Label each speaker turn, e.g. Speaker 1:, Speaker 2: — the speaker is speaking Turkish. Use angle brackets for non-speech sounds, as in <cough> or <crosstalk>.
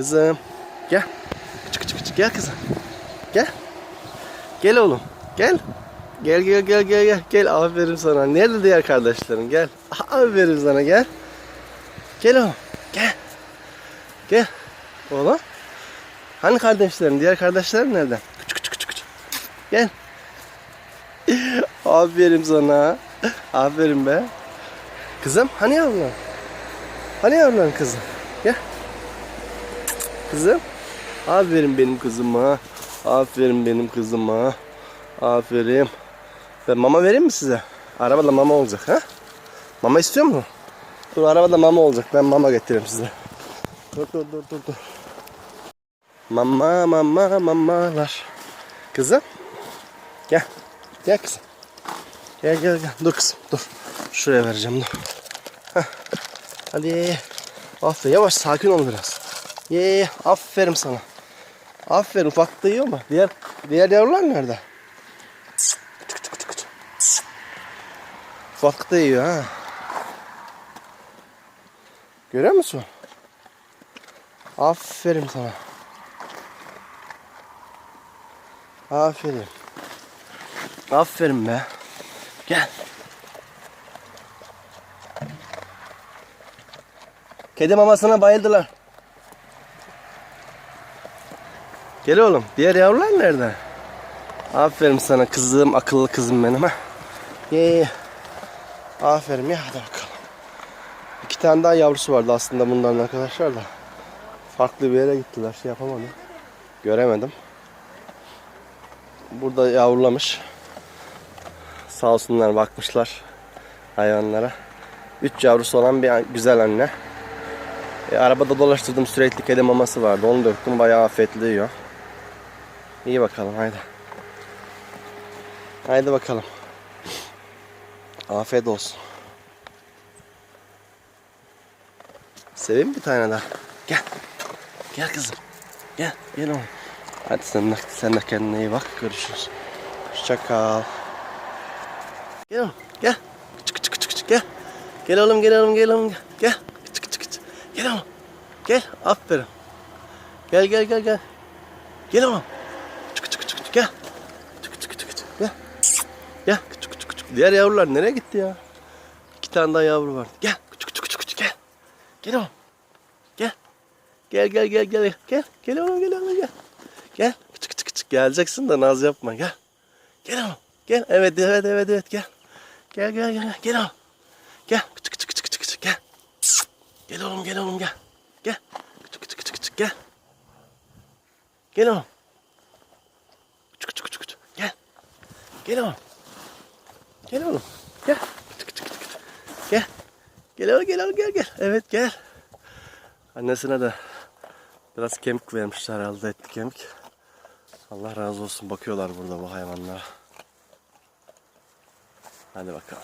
Speaker 1: Kızım. Gel. Küçük küçük küçük gel kızım. Gel. Gel oğlum. Gel. Gel gel gel gel gel. Gel aferin sana. Nerede diğer kardeşlerin? Gel. Aferin sana gel. Gel oğlum. Gel. Gel. Oğlum. Hani kardeşlerin? Diğer kardeşlerin nerede? Küçük küçük küçük. Gel. <laughs> Aferin sana. Aferin be. Kızım hani yavrular? Hani yavruların kızım? Gel. Kızım. Aferin benim kızıma. Aferin benim kızıma. Aferin. Ben mama vereyim mi size? Arabada mama olacak ha? Mama istiyor mu? Dur arabada mama olacak. Ben mama getireyim size. Dur dur dur dur dur. Mama mama mamalar. Kızım. Gel. Gel kızım. Gel gel gel. Dur kızım dur. Şuraya vereceğim dur. Heh. Hadi. Aferin yavaş sakin ol biraz. Ye ye, aferin sana. Aferin ufak yiyor mu? Diğer, diğer yavrular nerede? Ufak da yiyor ha. Görüyor musun? Aferin sana. Aferin. Aferin be. Gel. Kedi mamasına bayıldılar. Gel oğlum. Diğer yavrular nerede? Aferin sana kızım, akıllı kızım benim ha. Ye ye. Aferin ya hadi bakalım. İki tane daha yavrusu vardı aslında bunların arkadaşlar da. Farklı bir yere gittiler şey yapamadım. Göremedim. Burada yavrulamış. Sağ olsunlar bakmışlar hayvanlara. Üç yavrusu olan bir güzel anne. E, arabada dolaştırdım sürekli kedi maması vardı. Onu döktüm bayağı afiyetli yiyor. İyi bakalım haydi. Haydi bakalım. Afiyet olsun. Seveyim bir tane daha. Gel. Gel kızım. Gel. Gel oğlum. Hadi sen de, sen de kendine iyi bak. Görüşürüz. Hoşça kal. Gel oğlum. Gel. Küçük küçük küçük küçük gel. Gel oğlum gel oğlum gel oğlum gel. Gel. Küçük küçük. Gel oğlum. Gel. Aferin. Gel gel gel gel. Gel oğlum. Küçük küçük küçük küçük gel. Küçük küçük küçük küçük gel. Gel. Küçük küçük küçük. Diğer yavrular nereye gitti ya? İki tane daha yavru var. Gel. Küçük küçük küçük küçük gel. Gel oğlum. Gel. Gel gel gel gel. Gel. Gel oğlum gel oğlum gel. Gel. Küçük küçük küçük geleceksin de naz yapma. Gel. Gel oğlum. Gel. Evet evet evet evet gel. Gel gel gel. Gel oğlum. Gel. Küçük küçük küçük küçük küçük gel. Gel oğlum gel oğlum gel. Gel. Küçük küçük küçük küçük gel. Gel oğlum. Küçük küçük küçük küçük. Gel. Gel oğlum. Gel oğlum. Gel. Küçük küçük küçük. Gel. Gel oğlum gel oğlum gel gel. Evet gel. Annesine de biraz kemik vermişler herhalde etli kemik. Allah razı olsun bakıyorlar burada bu hayvanlara. Hadi bakalım.